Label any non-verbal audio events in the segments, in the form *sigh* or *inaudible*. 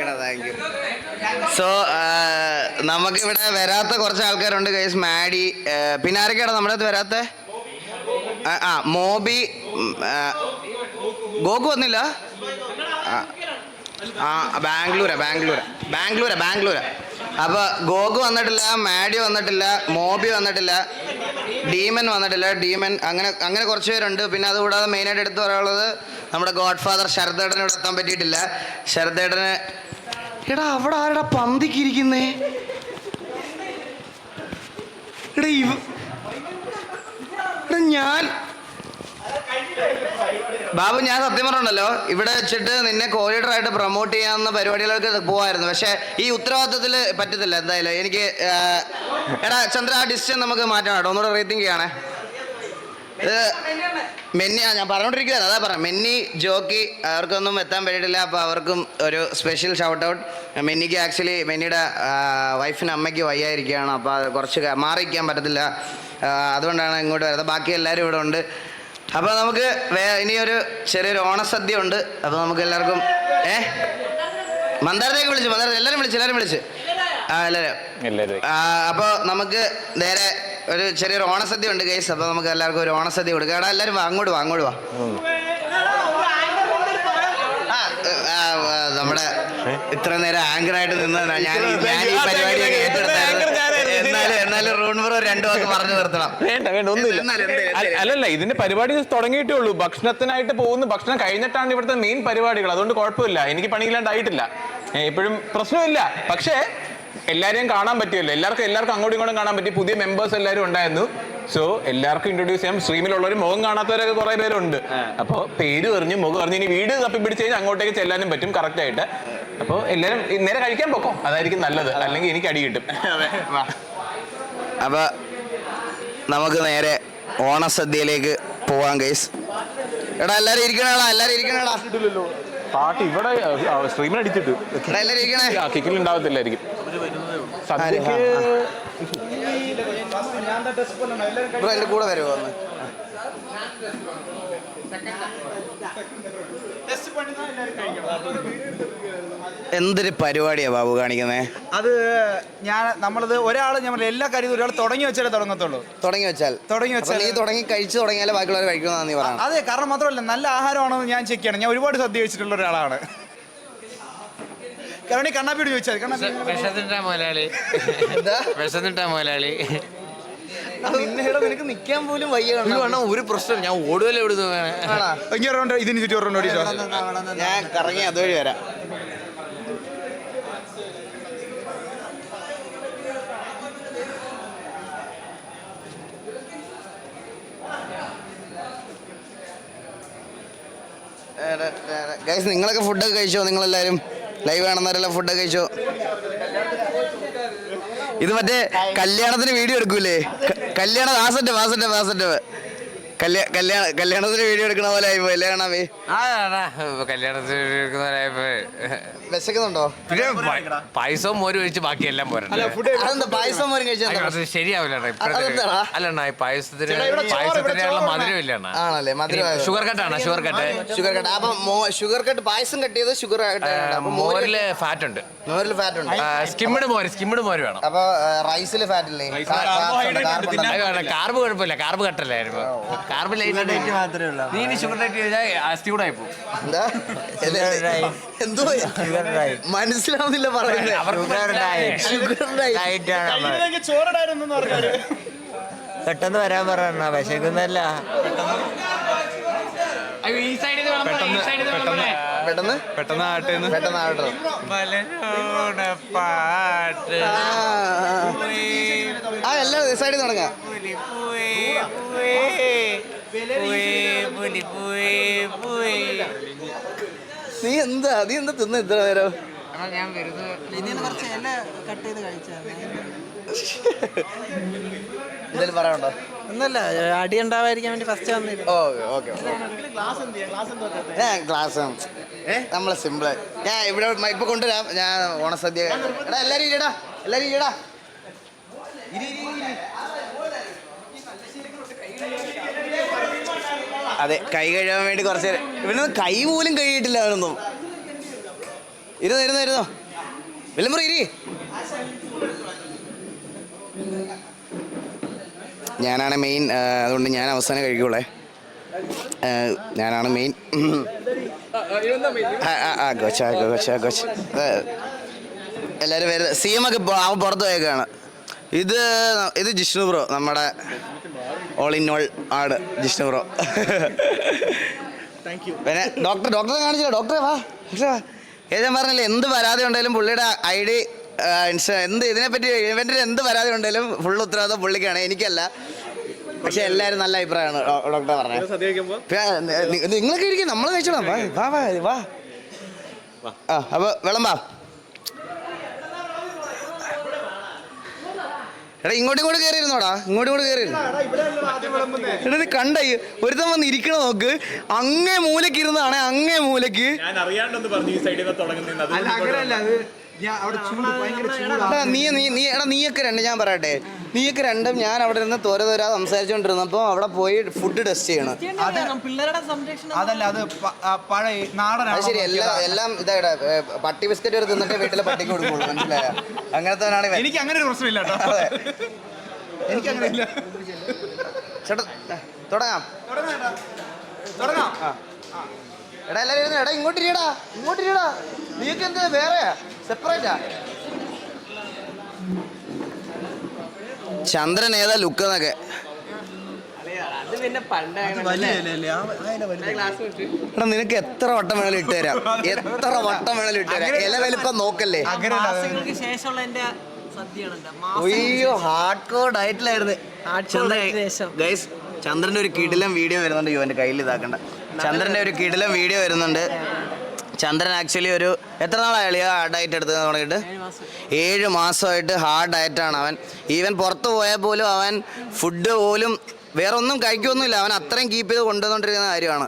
ഓക്കേടാ thank you so നമുക്കിവിടെ വരാത്ത കുറച്ച് ആൾക്കാരുണ്ട് ഗൈസ് മാഡി പിന്നെ ആരൊക്കെയാണ് നമ്മുടെ അടുത്ത് വരാത്ത? ആ, മോബി ഗോക്ക് വന്നില്ല? ആ, ബാംഗ്ലൂരാ ബാംഗ്ലൂരാ ബാംഗ്ലൂരാ ബാംഗ്ലൂരാ. അപ്പോൾ ഗോകു വന്നിട്ടില്ല മാഡി വന്നിട്ടില്ല മോബി വന്നിട്ടില്ല. ഡീമൻ വന്നിട്ടില്ല. ഡീമൻ അങ്ങനെ അങ്ങനെ കുറച്ച് പേരുണ്ട്. പിന്നെ അതുകൂടാതെ മെയിനായിട്ട് എടുത്തു പറയാനുള്ളത് നമ്മുടെ ഗോഡ് ഫാദർ ശരദേട്ടന് ഇവിടെ എത്താൻ പറ്റിയിട്ടില്ല. ശരദേട്ടന് എടാ അവിടെ ആരുടെ പന്തിക്കിരിക്കുന്നേ ഞാൻ ബാബു ഞാൻ സത്യം പറഞ്ഞല്ലോ. ഇവിടെ വെച്ചിട്ട് നിന്നെ കോറിഡർ ആയിട്ട് പ്രൊമോട്ട് ചെയ്യാവുന്ന പരിപാടികളൊക്കെ പോവായിരുന്നു. പക്ഷേ ഈ ഉത്തരവാദിത്തത്തിൽ പറ്റത്തില്ല എന്തായാലും. എനിക്ക് എടാ ചന്ദ്ര ആ ഡിസിഷൻ നമുക്ക് മാറ്റണം കേട്ടോ. ഒന്നുകൂടെ റേറ്റിംഗ് ചെയ്യണേ. മെന്നി ആ ഞാൻ പറഞ്ഞോണ്ടിരിക്കുകയാണ് അതാ പറ മെന്നി ജോക്കി അവർക്കൊന്നും എത്താൻ പറ്റിയിട്ടില്ല. അപ്പോൾ അവർക്കും ഒരു സ്പെഷ്യൽ ഷൗട്ട് ഔട്ട് മെന്നിക്ക് ആക്ച്വലി മെന്നിയുടെ വൈഫിന് അമ്മയ്ക്ക് വയ്യായിരിക്കുകയാണ്. അപ്പോൾ അത് കുറച്ച് മാറിക്കാൻ പറ്റത്തില്ല. അതുകൊണ്ടാണ് ഇങ്ങോട്ട് വരുന്നത്. ബാക്കി എല്ലാവരും ഇവിടെ ഉണ്ട്. അപ്പോൾ നമുക്ക് വേ ഇനിയൊരു ചെറിയൊരു ഓണസദ്യ ഉണ്ട്. അപ്പോൾ നമുക്ക് എല്ലാവർക്കും ഏ? മന്ദാരത്തേക്ക് വിളിച്ചു മന്ദാരത്തെ. എല്ലാവരും വിളിച്ചു എല്ലാവരും വിളിച്ച്. എല്ലാവരും. എല്ലാവരും അപ്പോൾ നമുക്ക് നേരെ ഒരു ചെറിയൊരു ഓണസദ്യ ഉണ്ട് കേസ് അപ്പോൾ നമുക്ക് എല്ലാവർക്കും ഒരു ഓണസദ്യ കൊടുക്കാം. എടാ എല്ലാവരും വാ അങ്ങോട്ട് വാ അങ്ങോട്ട് വാ. നമ്മുടെ ഇത്ര നേരം ആങ്കറായിട്ട് നിന്നതാണ് ഞാൻ ഞാൻ ഈ പരിപാടിയൊക്കെ ഏറ്റെടുത്തായിരുന്നു എന്നാലും എന്നാലും റൂൺ ബ്രോ രണ്ടു വാക്ക് പറഞ്ഞു നിർത്തണം. വേണ്ട വേണ്ട ഒന്നുമില്ല. അല്ലല്ല ഇതിന്റെ പരിപാടി തുടങ്ങിയിട്ടേ ഉള്ളൂ. ഭക്ഷണത്തിനായിട്ട് പോകുന്നു. ഭക്ഷണം കഴിഞ്ഞിട്ടാണ് ഇവിടുത്തെ മെയിൻ പരിപാടികൾ. അതുകൊണ്ട് കുഴപ്പമില്ല. എനിക്ക് പണിയില്ലാണ്ടായിട്ടില്ല എപ്പോഴും ഇപ്പോഴും പ്രശ്നമില്ല. പക്ഷേ എല്ലാരെയും കാണാൻ പറ്റിയല്ലോ. എല്ലാവർക്കും എല്ലാവർക്കും അങ്ങോട്ടും ഇങ്ങോട്ടും കാണാൻ പറ്റി. പുതിയ മെമ്പേഴ്സ് എല്ലാവരും ഉണ്ടായിരുന്നു. സോ എല്ലാവർക്കും ഇൻട്രൊഡ്യൂസ് ചെയ്യാം. സ്ട്രീമിലുള്ളവർ മുഖം കാണാത്തവരൊക്കെ കുറെ പേരുണ്ട്. അപ്പോൾ പേര് പറഞ്ഞു മുഖം പറഞ്ഞു ഇനി വീട് തപ്പി പിടിച്ച് കഴിഞ്ഞാൽ അങ്ങോട്ടേക്ക് ചെല്ലാനും പറ്റും കറക്റ്റ് ആയിട്ട്. അപ്പോൾ എല്ലാവരും നേരെ കഴിക്കാൻ പോക്കോ? അതായിരിക്കും നല്ലത്. അല്ലെങ്കിൽ എനിക്ക് അടി കിട്ടും. *laughs* അപ്പോൾ നമുക്ക് നേരെ ഓണസദ്യയിലേക്ക് പോവാം കേസ് എടാ എല്ലാവരും ഇരിക്കണേടാ എല്ലാവരും ഇരിക്കണേടാ. പാട്ട് ഇവിടെ സ്ട്രീമിൽ അടിച്ചിട്ട് ഇരിക്കണേ. കിക്കിൽ ഉണ്ടാവത്തില്ലായിരിക്കും. സദ്യക്ക് ബ്രോ എന്റെ കൂടെ വരുമോ ഒന്ന് എന്തൊരു പരിപാടിയാ ബാബു കാണിക്കുന്നേ? അത് ഞാൻ നമ്മളത് ഒരാൾ നമ്മൾ എല്ലാ കാര്യവും ഒരാൾ തുടങ്ങി വെച്ചാലേ തുടങ്ങത്തുള്ളൂ. തുടങ്ങി വെച്ചാൽ. തുടങ്ങി വെച്ചാൽ ഈ തുടങ്ങി കഴിച്ചു തുടങ്ങിയാലേ ബാക്കിയുള്ളവർ കഴിക്കണമെന്ന് നീ പറയണം അതെ കാരണം മാത്രമല്ല നല്ല ആഹാരമാണെന്ന് ഞാൻ ചെക്ക് ചെയ്യണം. ഞാൻ ഒരുപാട് സദ്യ വെച്ചിട്ടുള്ള ഒരാളാണ്. കാരണം ഈ കണ്ണാപ്പിയോട് ചോദിച്ചാൽ. കണ്ണാപ്പി വിഷത്തിന്റെ മുതലാളി. എന്താ? വിഷത്തിന്റെ മുതലാളി. നിന്നെ ഇവിടെ നിനക്ക് നിൽക്കാൻ പോലും വയ്യ വേണം ഒരു പ്രശ്നം. ഞാൻ ഓടുവല്ലേ ഇവിടുന്ന് ആണോ? ഇങ്ങനെ റൗണ്ട് ഇതിന് ചുറ്റും റൗണ്ട് ഓടിച്ചോ. ഞാൻ കറങ്ങി അതുവഴി വരാം. ഗൈസ് നിങ്ങളൊക്കെ ഫുഡൊക്കെ കഴിച്ചോ? നിങ്ങളെല്ലാരും ലൈവ് കാണുന്നവരെല്ലാം ഫുഡൊക്കെ കഴിച്ചോ? ഇത് മറ്റേ കല്യാണത്തിന് വീഡിയോ എടുക്കൂലേ? ക- കല്യാണം ആ വാസന്റെ കല്യാ കല്യാണ കല്യാണത്തിന് വീഡിയോ എടുക്കണ പോലെ ആയിപ്പോ അല്ലേ വീഡിയോ എടുക്കുന്ന പോലെ ഇരിക്കുന്നവരായപ്പോ വിശക്കുന്നുണ്ടോ? പ- പായസവും മോര് ഒഴിച്ച് ബാക്കിയെല്ലാം പോരണ്ട അതെന്താ പായസം പോലും കഴിച്ചാൽ അത് ശരിയാവില്ല അതെന്താടാ? അല്ലണ്ണ ഈ പായസത്തിന് ചേട്ടാ, ഇവിടെ ചോറ്, ഇവിടെ പായസത്തിനുള്ള ചോറ് മധുരം ഇല്ല അണ്ണാ ആണല്ലേ മധുരം ഷുഗർ കട്ടാണ് ഷുഗർ കട്ട് ഷുഗർ കട്ട് അപ്പൊ ഷുഗർ കട്ട് പായസം കട്ട് ചെയ്ത് ഷുഗർ അപ്പൊ മോരിൽ ഫാറ്റ് ഉണ്ട് മോരിൽ ഫാറ്റ് ഉണ്ട് സ്കിമ്മിഡ് മോര് സ്കിമ്മിഡ് മോര് വേണം. അപ്പൊ റൈസിൽ ഫാറ്റ് ഇല്ലേ അത് വേണം കാർബ് കുഴപ്പമില്ല കാർബ് കട്ടല്ലായിരുന്നു കാർബ് ലൈറ്റ് നീ ഇനി ഷുഗർ ഡയറ്റ് ചെയ്താൽ അസ്ഥികൂടായി പോകും എന്താ? എന്തോ? മനസ്സിലാവുന്നില്ല പറയുന്നത്. ഷുഗർ ചോറിടായിരുന്നു പറഞ്ഞാൽ? പെട്ടെന്ന് വരാൻ പറഞ്ഞ വിശക്കുന്നല്ല ഈ സൈഡിൽ നിന്ന് ഈ സൈഡിൽ നിന്ന് പെട്ടെന്ന്. പെട്ടെന്ന്? ആട്ടെ പെട്ടെന്ന് പാട്ട്. ആ. എല്ലാം സൈഡിൽ തുടങ്ങാം. നീ എന്താ? നീ എന്താ തിന്ന ഇത്ര നേരം? ഞാൻ വരുന്നത് കുറച്ച് ഇല കട്ട് ചെയ്ത് കഴിച്ചാൽ എന്തെങ്കിലും പറയാനുണ്ടോ? ഒന്നല്ല അടി ഉണ്ടാവാതിരിക്കാൻ വേണ്ടി ഫസ്റ്റ് വന്നില്ല ഓക്കെ ഓക്കെ ഞാൻ ഗ്ലാസ് നമ്മളെ സിമ്പിൾ ഞാൻ ഇവിടെ ഇപ്പൊ കൊണ്ടുവരാം. ഞാൻ ഓണസദ്യ എടാ എല്ലാരും ഇല്ലടാ എല്ലാരും ഇല്ലടാ അതെ കൈ കഴുകാൻ വേണ്ടി കുറച്ച് ഇവനൊന്നും കൈ പോലും കഴിയിട്ടില്ല അവനൊന്നും. ഇരുന്നോ ഇരുന്നോ ഇരുന്നോ. വില്ലമ്പുറ ഇരി. ഞാനാണ് മെയിൻ അതുകൊണ്ട് ഞാൻ അവസാനം കഴിക്കുള്ളേ. ഞാനാണ് മെയിൻ. ആ എല്ലാവരും വരുന്നത് സി എം ഒക്കെ അവൻ പുറത്ത് പോയേക്കാണ്. ഇത് ഇത് ജിഷ്ണു ബ്രോ നമ്മുടെ ഓൾ ഇൻ ഓൾ ആട് ജിഷ്ണു ബ്രോ. *laughs* പിന്നെ ഡോക്ടർ ഡോക്ടറെ കാണിച്ചില്ല? ഡോക്ടറെ വാ ഡോക്ടറെ വാ. ഏത് ഞാൻ പറഞ്ഞില്ലേ എന്ത് പരാതി ഉണ്ടെങ്കിലും പുള്ളിയുടെ ഐ ഡി എന്ത് ഇതിനെപ്പറ്റി ഇവന്റെ എന്ത് പരാതി ഉണ്ടെങ്കിലും ഫുൾ ഉത്തരവാദിത്വം പുള്ളിക്കാണ് എനിക്കല്ല. പക്ഷെ എല്ലാവരും നല്ല അഭിപ്രായമാണ് ഡോക്ടർ പറഞ്ഞത്. നിങ്ങളൊക്കെ ഇരിക്കും നമ്മൾ കഴിച്ചോളാം. വാ വാ വാ ആ അപ്പോൾ വിളമ്പാ. എടാ ഇങ്ങോട്ടും ഇങ്ങോട്ട് കയറി ഇരുന്നോടാ ഇങ്ങോട്ടും ഇങ്ങോട്ട് കയറി എടാ ഇത് കണ്ട ഒരുത്തൻ വന്ന് ഇരിക്കണ നോക്ക്. അങ്ങേ മൂലക്ക് ഇരുന്നാണ് അങ്ങേ മൂലക്ക് ഞാൻ അറിയാണ്ടൊന്ന് പറഞ്ഞു ഈ സൈഡിൽ നിന്ന് തുടങ്ങുന്നത് എടാ നീ നീ നീ എടാ നീയൊക്കെ രണ്ട് ഞാൻ പറയട്ടെ. നീയൊക്കെ രണ്ടും ഞാൻ അവിടെ നിന്ന് തോര തോരാ സംസാരിച്ചോണ്ടിരുന്നപ്പോ അവിടെ പോയി ഫുഡ് ടെസ്റ്റ് ചെയ്യണം. പിള്ളേരുടെ സംരക്ഷണം അതല്ല അത് പഴയ നാടനാണ് ശരി എല്ലാം എല്ലാം ഇതാ പട്ടി ബിസ്ക്കറ്റ് വരെ തിന്നിട്ട് വീട്ടിലെ പട്ടിക്ക് കൊടുക്കുള്ളൂ മനസ്സിലായ? അങ്ങനത്തെ എനിക്ക് അങ്ങനെ ഒരു പ്രശ്നമില്ല എനിക്ക് അങ്ങനെ ഇല്ല ചേട്ടാ തുടങ്ങാം. തുടങ്ങാം എടാ എല്ലാവരും ഇരുന്ന് എടാ ഇങ്ങോട്ട് ഇരിയടാ ഇങ്ങോട്ട് ഇരിയടാ. നീക്ക് എന്ത് വേറെയാ സെപ്പറേറ്റാ ചന്ദ്രൻ ഏതാ ലുക്ക് എന്നൊക്കെ. അത് പിന്നെ പണ്ട് എടാ നിനക്ക് എത്ര വട്ടം വേണേലും ഇട്ട് തരാം. *laughs* എത്ര വട്ടം വേണേലും ഇട്ട് തരാം. ഇല വലിപ്പം നോക്കല്ലേ. അയ്യോ ഹാർഡ് കോർ ഡയറ്റിലായിരുന്നു. ഗൈസ് ചന്ദ്രന്റെ ഒരു കിടിലം വീഡിയോ വരുന്നുണ്ട്. യോ എന്റെ കയ്യിൽ ഇതാക്കണ്ട. ചന്ദ്രന്റെ ഒരു കിടിലം വീഡിയോ വരുന്നുണ്ട്. ചന്ദ്രൻ ആക്ച്വലി ഒരു എത്ര നാളായി ഹാർഡ് ഡയറ്റ് എടുത്ത് തുടങ്ങിയിട്ട് ഏഴ് മാസമായിട്ട് ഹാർഡ് ഡയറ്റാണ് അവൻ. ഈവൻ പുറത്ത് പോയാൽ പോലും അവൻ ഫുഡ് പോലും വേറെ ഒന്നും കഴിക്കുമൊന്നുമില്ല അവൻ അത്രയും കീപ്പ് ചെയ്ത് കൊണ്ടുവന്നുകൊണ്ടിരിക്കുന്ന കാര്യമാണ്.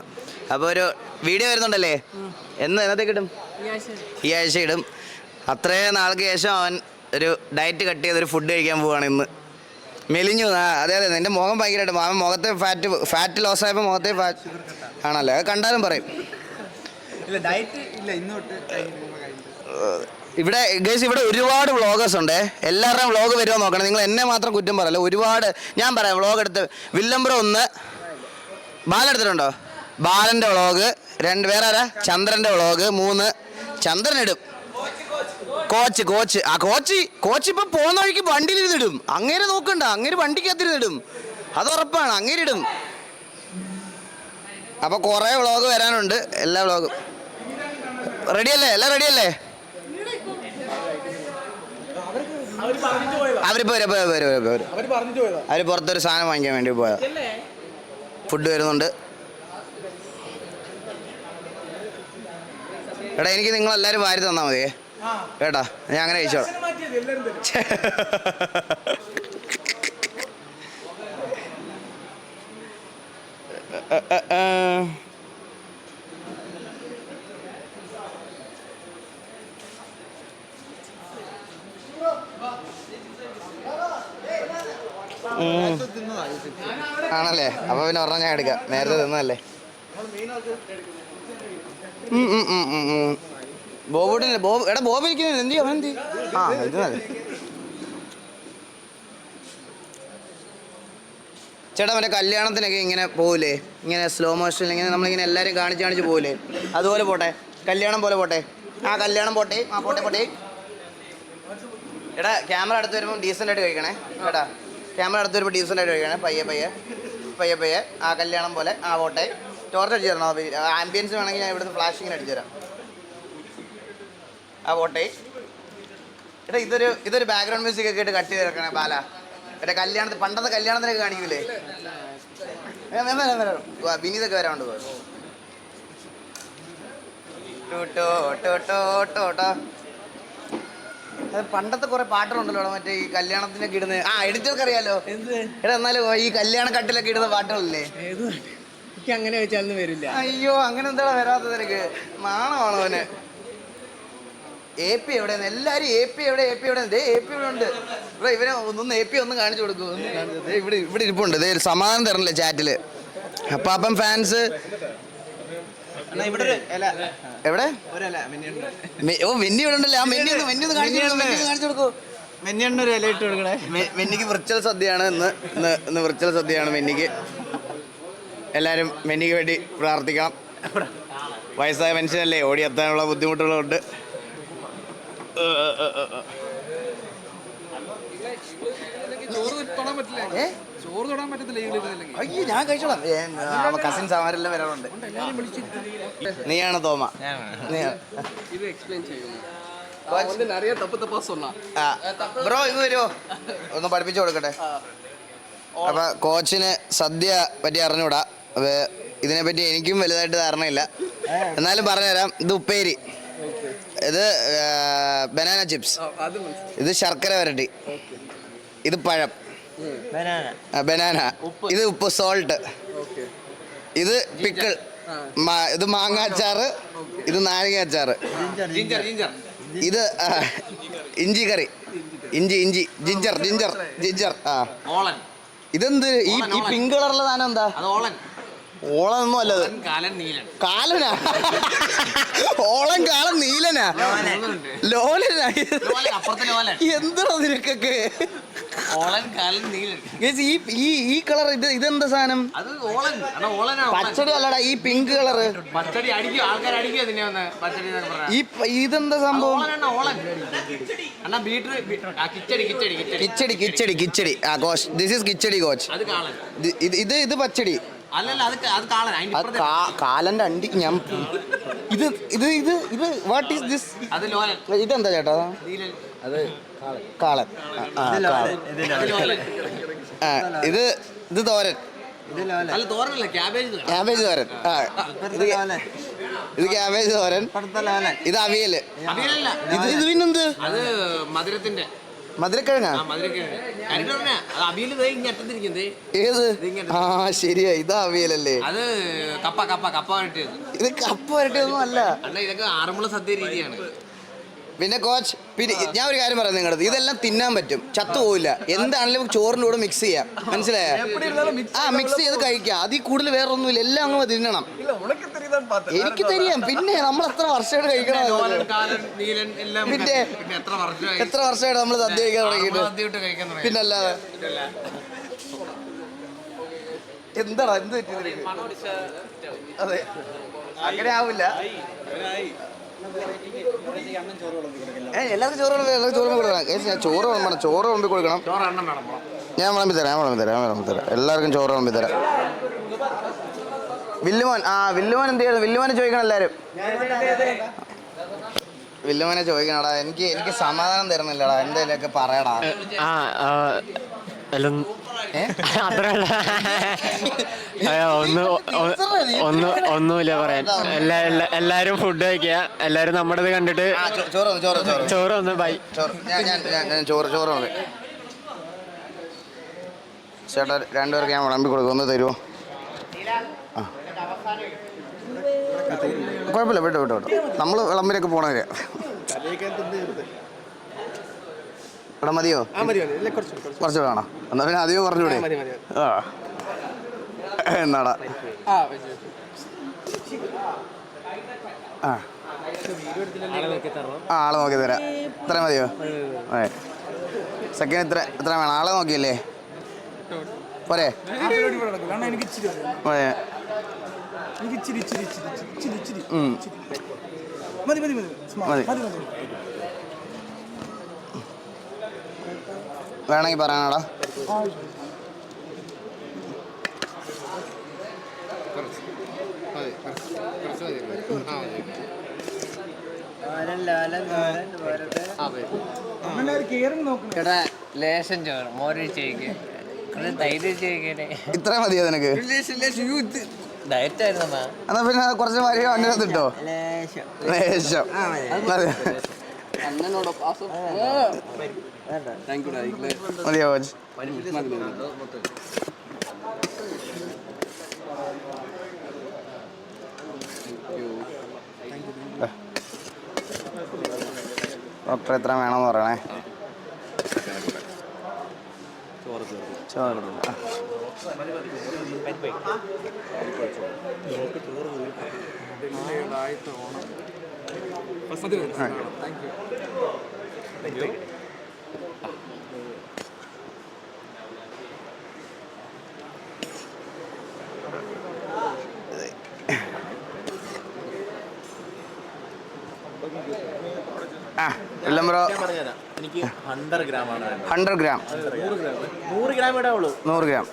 അപ്പോൾ ഒരു വീഡിയോ വരുന്നുണ്ടല്ലേ? എന്ന് എന്നത്തേക്ക് ഇടും? ഈ ആഴ്ച ഇടും. അത്രയും നാൾക്ക് ശേഷം അവൻ ഒരു ഡയറ്റ് കട്ട് ചെയ്തൊരു ഫുഡ് കഴിക്കാൻ പോവാണ് ഇന്ന്. മെലിഞ്ഞു. അതെ അതെ. നിന്റെ മുഖം ഭയങ്കരമായിട്ട്. അവൻ മുഖത്തെ ഫാറ്റ് ഫാറ്റ് ലോസ് ആയപ്പോൾ മുഖത്തെ ഫാറ്റ് ആണല്ലേ. അത് കണ്ടാലും പറയും ഇല്ല ഡയറ്റ് ഇല്ല ഇന്ന് തൊട്ട് കഴിഞ്ഞു ഇവിടെ ഗേസ് ഇവിടെ ഒരുപാട് വ്ളോഗേഴ്സ് ഉണ്ട്. എല്ലാവരുടെയും വ്ളോഗ് വരുമോ നോക്കണം. നിങ്ങൾ എന്നെ മാത്രം കുറ്റം പറയല്ല. ഒരുപാട് ഞാൻ പറയാം വ്ളോഗ് എടുത്ത് വില്ലംബ്രോ ഒന്ന്. ബാലെടുത്തിട്ടുണ്ടോ ബാലന്റെ വ്ളോഗ് രണ്ട് വേറെ ആരാ? ചന്ദ്രന്റെ വ്ളോഗ് മൂന്ന്. ചന്ദ്രൻ ഇടും. Coach coach. ആ കോച്ച് കോച്ച് ഇപ്പം പോകുന്ന വഴിക്ക് വണ്ടിയിൽ ഇരുന്നിടും അങ്ങനെ നോക്കണ്ട. അങ്ങേര് വണ്ടിക്കകത്തിരുന്നിടും അത് ഉറപ്പാണ്. അങ്ങനെ ഇടും. കുറേ വ്ളോഗ് വരാനുണ്ട്. എല്ലാ വ്ളോഗും റെഡിയല്ലേ? എല്ലാം റെഡിയല്ലേ? അവരിപ്പോ വരും, വരും, വരും, വരും, വരും. അവർ പുറത്തൊരു സാധനം വാങ്ങിക്കാൻ വേണ്ടി പോയാ ഫുഡ് വരുന്നുണ്ട്. എടാ എനിക്ക് നിങ്ങൾ എല്ലാരും വാരി തന്നാ മതിയേ. കേട്ടാ ഞാൻ അങ്ങനെ കഴിച്ചോളാം. *laughs* ആണല്ലേ? അപ്പൊ പിന്നെ ഒരെണ്ണം ഞാൻ എടുക്കാം. നേരത്തെ തിന്നല്ലേ എടാ അവൻ എന്തി ആ ചേട്ടാ മറ്റേ കല്യാണത്തിനൊക്കെ ഇങ്ങനെ പോവില്ലേ ഇങ്ങനെ സ്ലോ മോഷനിൽ ഇങ്ങനെ നമ്മളിങ്ങനെ എല്ലാവരും കാണിച്ച് കാണിച്ച് പോവില്ലേ അതുപോലെ പോട്ടെ. കല്യാണം പോലെ പോട്ടെ. ആ കല്യാണം പോട്ടെ. ആ പോട്ടെ പോട്ടെ. എടാ ക്യാമറ അടുത്ത് വരുമ്പോൾ ഡീസന്റ് ആയിട്ട് കഴിക്കണേ. കേട്ടാ? ക്യാമറ അടുത്ത് വരുമ്പോൾ ഡീസന്റ് ആയിട്ട് കഴിക്കണേ പയ്യെ പയ്യെ. പയ്യെ പയ്യെ. ആ കല്യാണം പോലെ ആ ഓട്ടെ ടോർച്ച് അടിച്ചു തരണോ ആംബിയൻസ് വേണമെങ്കിൽ ഞാൻ ഇവിടുന്ന് ഫ്ലാഷിങ്ങിന് അടിച്ചു തരാം ആ ഓട്ടെ എടാ ഇതൊരു ഇതൊരു ബാക്ക്ഗ്രൗണ്ട് മ്യൂസിക് ഒക്കെ ഇട്ട് കട്ട് ചെയ്ത് വെക്കണേ ബാല. എടാ കല്യാണത്തിന് പണ്ടത്തെ കല്യാണത്തിനൊക്കെ കാണിക്കൂലേ? വിനീതൊക്കെ വരാണ്ട് പോ ടോട്ടോ ടോട്ടോ ടോ ടോ ടോ ടോ. അത് പണ്ടത്തെ കുറെ പാട്ടുകളുണ്ടല്ലോ മറ്റേ ഈ കല്യാണത്തിനൊക്കെ ഇടുന്ന. ആ എഡിറ്റർക്ക് അറിയാലോ എടാ എന്നാലും ഈ കല്യാണ കട്ടിലൊക്കെ ഇടുന്ന പാട്ടുകളില്ലേ? എനിക്ക് അങ്ങനെ വെച്ചാലൊന്നും വരില്ല. അയ്യോ അങ്ങനെ എന്താ വരാത്തത് എനിക്ക് നാണമാണോ അവന്? എ പി എവിടെ എല്ലാരും എ പി എവിടെ? എ പി എവിടെ ദേ എ പി ഇവിടെ ഉണ്ട്. ഇവിടെ ഇവനെ ഒന്നൊന്ന് എ പി ഒന്ന് കാണിച്ചു കൊടുക്കൂ. ഒന്ന് കാണിച്ച് ദേ ഇവിടെ ഇവിടെ ഇരിപ്പുണ്ട്. ദേ സമാധാനം തരണല്ലേ ചാറ്റിൽ അപ്പാപ്പൻ ഫാൻസ് എവിടെ? ഓ മെന്നി ഇവിടെ ഉണ്ടല്ലേ. ആ മെന്നി ഒന്ന് മെന്നി ഒന്ന് കാണിച്ചു കൊടുക്കൂ, മെന്നി ഒന്ന് കാണിച്ചു കൊടുക്കൂ. മെന്നിയണ്ണ ഒരു ഇല ഇട്ട് കൊടുക്കണേ. മെ- മെന്നിക്ക് വിർച്വൽ സദ്യയാണ് ഇന്ന്. ഇന്ന് ഇന്ന് വിർച്വൽ സദ്യയാണ് മെന്നിക്ക്. എല്ലാവരും മെന്നിക്ക് വേണ്ടി പ്രാർത്ഥിക്കണം. വയസ്സായ മനുഷ്യനല്ലേ ഓടിയെത്താനുള്ള ബുദ്ധിമുട്ടുകളുണ്ട്. ഏ. ഏ? അയ്യോ ഞാൻ കഴിച്ചോളാം. കസിൻസ് അവരെല്ലാം വരാറുണ്ട്. നീയാണ് തോമ. ബ്രോ ഇത് വരുമോ ഒന്ന്. പഠിപ്പിച്ചു കൊടുക്കട്ടെ. അപ്പൊ കോച്ചിന് സദ്യ പറ്റി അറിഞ്ഞൂടാ ഇതിനെ പറ്റി എനിക്കും വലുതായിട്ട് ധാരണയില്ല. എന്നാലും പറഞ്ഞുതരാം ഇത് ഉപ്പേരി. ഇത് ബനാന ചിപ്സ്. ഇത് ശർക്കര വരട്ടി. ഇത് പഴം. ബനാന ഇത് ഉപ്പ് സോൾട്ട് ഇത് പിക്കിൾ ഇത് മാങ്ങ അച്ചാറ് ഇത് നാരങ്ങ അച്ചാറ് ഇത് ഇഞ്ചി കറി. ഇഞ്ചി ഇഞ്ചി. ജിഞ്ചർ ജിഞ്ചർ ജിഞ്ചർ ആ. ഇതെന്ത്? ഈ ഈ പിങ്ക് കളറുള്ള സാധനം എന്താ? ഓളൊന്നും അല്ലത് കാലൻ കാലനാ? ഓളം കാലം നീലനാ? ലോലനാ? ലോലൻ, അപ്പുറത്തെ ലോലൻ. എന്താ നിനക്കൊക്കെ? ഈ ഈ ഈ കളർ ഇത് ഇതെന്താ സാധനം? പച്ചടി അല്ലടാ ഈ പിങ്ക് കളറ്. പച്ചടി അടിക്കും. ആൾക്കാർ അടിക്കും ഇതിനെ ഒന്ന്? പച്ചടി എന്നൊക്കെ ഈ ഇതെന്താ സംഭവം? കിച്ചടി കിച്ചടി കിച്ചടി. ആ coach. This is kichadi coach. ഇത് ഇത് പച്ചടി. കാലന്റെ അണ്ടി ഞാൻ ഇത് ഇത് ഇത് ഇത് വാട്ട് ഈസ് ദിസ് ഇതെന്താ ചേട്ടാ? നീലൻ കാളൻ. ആ, കാളൻ. അത് ഇത് ഇത് തോരൻ. അല്ല തോരനല്ല ക്യാബേജ് തോരൻ. ആ ഇത് ഇത് ക്യാബേജ് തോരൻ. ഇത് അവിയൽ. ഇത് ഇത് പിന്നെന്ത്? അത് മധുരത്തിന്റെ. മധുരക്കിഴങ്ങാ? അത് ഏത്? ആ ശരിയാ ഇതാ അവിയലല്ലേ? അത് കപ്പ കപ്പ കപ്പ ഇത് കപ്പ വരട്ടിയൊന്നും അല്ല ഇതൊക്കെ ആറന്മുള സദ്യ രീതിയാണ്. പിന്നെ കോച്ച് പിന്നെ ഞാൻ ഒരു കാര്യം പറയാം നിങ്ങളുടെ ഇതെല്ലാം തിന്നാൻ പറ്റും. ചത്തു പോവില്ല. എന്താണെങ്കിലും ചോറിന്റെ കൂടെ മിക്സ് ചെയ്യാം. മനസ്സിലായോ? ആ മിക്സ് ചെയ്ത് കഴിക്കാം. അതിൽ കൂടുതൽ വേറെ ഒന്നുമില്ല എല്ലാം അങ്ങ് തിന്നണം. എനിക്ക് തരിയാം. പിന്നെ നമ്മൾ എത്ര വർഷമായിട്ട് കഴിക്കണം? പിന്നെ? എത്ര വർഷമായി? എത്ര വർഷമായിട്ട് നമ്മൾ സദ്യ കഴിക്കാൻ തുടങ്ങിയിട്ട്? പിന്നെ അല്ലാതെ എന്താടാ എന്ത് പറ്റി? അതെ. അങ്ങനെ ആവില്ല. എല്ലാവർക്കും ചോറ് എല്ലാവർക്കും ചോറ് കൊടുക്കണം ഞാൻ ചോറ് വേണം ചോറ് വിളമ്പി കൊടുക്കണം. ഞാൻ വിളമ്പി തരാം ഞാൻ വിളമ്പി തരാം ഞാൻ വിളമ്പി തരാം. എല്ലാവർക്കും ചോറ് വിളമ്പി തരാം. വില്ലുമോൻ ആ വില്ലുമോൻ എന്ത് ചെയ്യുന്നു വില്ലുമോനെ ചോദിക്കണം എല്ലാവരും വില്ലുമോനെ ചോദിക്കണടാ. എനിക്ക് എനിക്ക് സമാധാനം തരുന്നില്ലടാ. എന്തെങ്കിലുമൊക്കെ പറയടാ. അയ്യോ, ഒന്ന് ഒന്ന് ഒന്നുമില്ല പറയാൻ. എല്ലാ എല്ലാ- എല്ലാരും ഫുഡ് കഴിക്കുക. എല്ലാരും നമ്മുടേത് കണ്ടിട്ട് ചോറ് വന്നു, ചോറ് ചോറ്. ചോറ് ഒന്ന് ബൈ ചോറ്. ചോറ് ചേട്ടാ രണ്ടുപേർക്ക് ഞാൻ വിളമ്പി കൊടുക്കും. ഒന്ന് തരുമോ ആ. കുഴപ്പമില്ല വിട്ടോ വിട്ടോ വിട്ടോ. നമ്മൾ വിളമ്പിലേക്ക് പോണവര്. ഇവിടെ മതിയോ? കുറച്ച് വേണം? എന്നാ പിന്നെ അധികം പറഞ്ഞൂടെ ആ എന്നാടാ. ആ ആ. ആളെ നോക്കി തരാം. ഇത്ര മതിയോ? സെക്കൻഡ് ഇത്ര ഇത്ര വേണം. ആളെ നോക്കിയല്ലേ? പോരെ. പോരെ. മതി. മതി. മതി മതി. മതി മതി വേണമെങ്കിൽ പറയാനാടാ. ലേശം ചോറ് മോര് ചെയ്യിക്ക്. തൈര് ചെയ്യിക്കണേ ഇത്ര മതിയോ നിനക്ക്? എന്നാ പിന്നെ കുറച്ച് മരിയ വണ്ടിനകത്ത് ഇട്ടോ. ലേശം. മതി. മതിയോ ഡോക്ടർ എത്ര വേണമെന്ന് പറയണേ? ചോറ് ആ. ആ. എല്ലാം ബ്രോ എനിക്ക് ഹൺഡ്രഡ് ഗ്രാം ആണ് ഹൺഡ്രഡ് ഗ്രാം. നൂറ് ഗ്രാം. ഇടാ ഉള്ളൂ നൂറ് ഗ്രാം.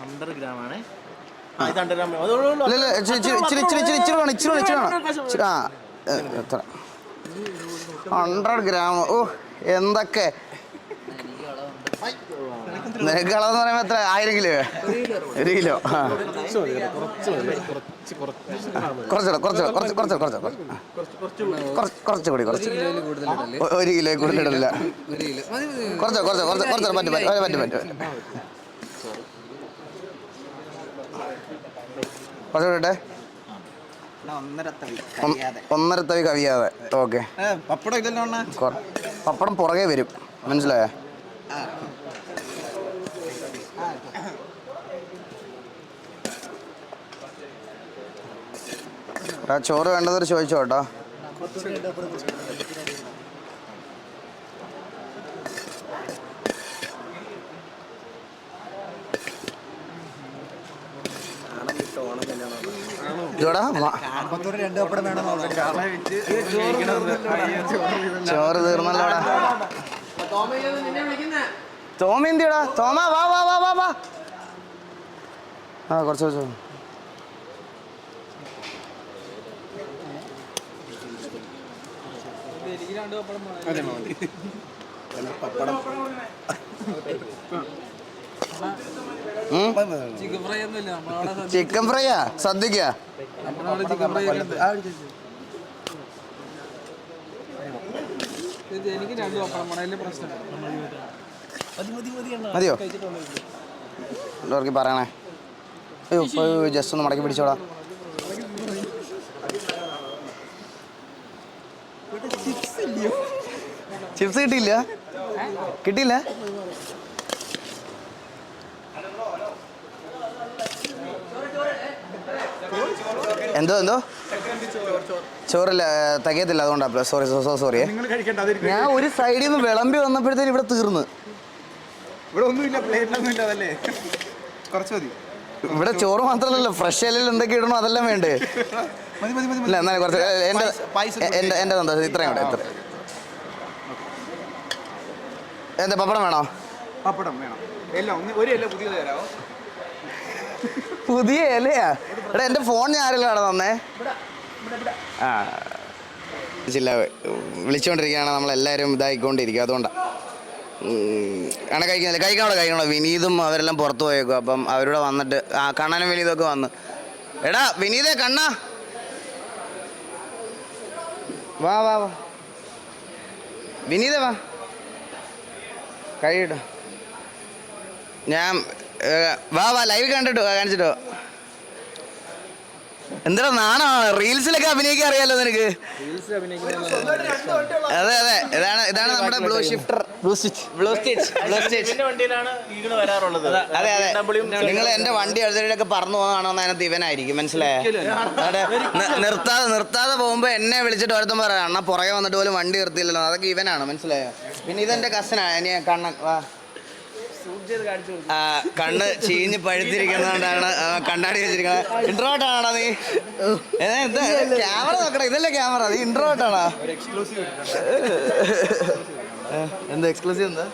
ഹൺഡ്രഡ് ഗ്രാം ആണ്. ഇച്ചിരി ഇച്ചിരി ഇച്ചിരി ഇച്ചിരി ഇച്ചിരി ഇച്ചിരി- ആ എത്ര? Hundred gram. ഓ എന്തൊക്കെ? നിനക്ക് അളവെന്ന് പറയുമ്പോൾ എത്ര? ആയിരം കിലോ? ഒരു കിലോ. കുറച്ചുകൂടെ കുറച്ചുകൂടെ കുറച്ച് കുറച്ച് കുറച്ച്. കുറച്ച് കൂടി കുറച്ച്. ഒരു കിലോ കൂടുതൽ ഇടില്ല കുറച്ച് കുറച്ച് കുറച്ച് കുറച്ച് പറ്റും പറ്റും പറ്റും പറ്റും. കുറച്ചുകൂടെ ഒന്നര തവി കവിയാതെ. ഓക്കെ. പപ്പടം പപ്പടം പുറകെ വരും. മനസ്സിലായോ? ചോറ് വേണ്ടതൊരു ചോദിച്ചോ കേട്ടോ ഓണം മ- വേണം ചോറ് തീർന്നല്ലോടാ തോമ എന്തിയടാ? തോമ വാ വാ വാ വാ വാ. ആ കുറച്ച് കുറച്ച് പപ്പടം ചിക്കൻ ഫ്രൈയാ സദ്യക്കാ എനിക്ക് രണ്ട് പപ്പടം പണയിലെ പ്രശ്നം മതിയോ ഡോർക്ക് പറയണേ. അയ്യോ ജസ്റ്റ് ഒന്ന് മടക്കി പിടിച്ചോടാ. ചിപ്സ് കിട്ടിയില്ല? കിട്ടിയില്ല? എന്തോ എന്തോ? ചോറില്ല തികയത്തില്ല അതുകൊണ്ടാ. സോറി സോ സോറി ഞാൻ ഒരു സൈഡിൽ നിന്ന് വിളമ്പി വന്നപ്പോഴത്തേന് ഇവിടെ തീർന്ന്. ഇവിടെ ഒന്നുമില്ല അതല്ലേ? കുറച്ച് മതി. ഇവിടെ ചോറ് മാത്രമല്ലല്ലോ ഫ്രഷ് അല്ലെങ്കിൽ എന്തൊക്കെ ഇടണോ അതെല്ലാം വേണ്ടേ? ഇല്ല എന്നാലും കുറച്ച് എന്റെ എന്റെ എന്റെ സന്തോഷം ഇത്രയും കൂടെ ഇത്ര എന്താ പപ്പടം വേണോ? പപ്പടം വേണം. എല്ലാം ഒരു എല്ലാം പുതിയത് തരാമോ പുതിയ ഇലയാ. എടാ എന്റെ ഫോൺ ഞാൻ ആരെല്ലാം തന്നേ? ആ. ചില്ല വിളിച്ചുകൊണ്ടിരിക്കുകയാണ് നമ്മളെല്ലാവരും ഇതായിക്കൊണ്ടിരിക്കുക അതുകൊണ്ടാണ് ആണ് കഴിക്കുന്നില്ല. കഴിക്കണോ കഴിക്കണോ? വിനീതും അവരെല്ലാം പുറത്തു പോയേക്കും അപ്പം അവരോട് വന്നിട്ട് ആ കണ്ണനും വിനീതൊക്കെ വന്ന്. എടാ വിനീതേ കണ്ണ. വാ വാ വാ. വിനീതേ വാ. കഴിയിട്ടോ ഞാൻ വാ വാ ലൈവ് കണ്ടിട്ടോ കാണിച്ചിട്ടോ. എന്താ നാണോ? റീൽസിലൊക്കെ അഭിനയിക്കാൻ അറിയാലോ നിനക്ക്? അതെ അതെ ഇതാണ് ഇതാണ് നമ്മുടെ blue shifter blue stitch blue stitch blue stitch അതെ അതെ നിങ്ങൾ എന്റെ വണ്ടി എഴുതലൊക്കെ പറഞ്ഞു പോകുന്നതാണോ അതിനകത്ത് ഇവനായിരിക്കും മനസ്സിലായോ? നിർത്താതെ നിർത്താതെ പോകുമ്പോ എന്നെ വിളിച്ചിട്ട് ഒരുത്തം പറയാം അണ്ണ പുറകെ വന്നിട്ട് പോലും വണ്ടി നിർത്തിയില്ലല്ലോ. അതൊക്കെ ഇവനാണ് മനസ്സിലായോ? പിന്നെ ഇതെന്റെ കസനാണ് ഇനി കണ്ണൻ. വാ. കണ്ണ് ചീഞ്ഞ് പഴുത്തിരിക്കുന്നതുകൊണ്ടാണ് കണ്ണാടി വെച്ചിരിക്കുന്നത്. ഇൻട്രോട്ടാണോ നീ? എന്താ ക്യാമറ നോക്കണം ഇതല്ലേ ക്യാമറ നീ ഇൻട്രോട്ടാണോ എന്താ എക്സ്ക്ലൂസീവ് എന്താ?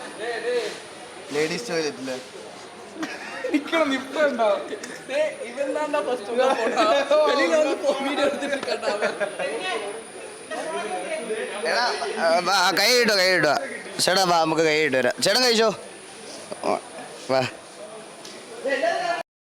ലേഡീസ് ടോയ്ലറ്റ് വാ, കൈ ഇട്ടോ കൈ ഇട്ടോ ചേട്ടാ നമുക്ക് കൈ ഇട്ട് വരാം. ചേട്ടൻ കഴിച്ചോ? വാ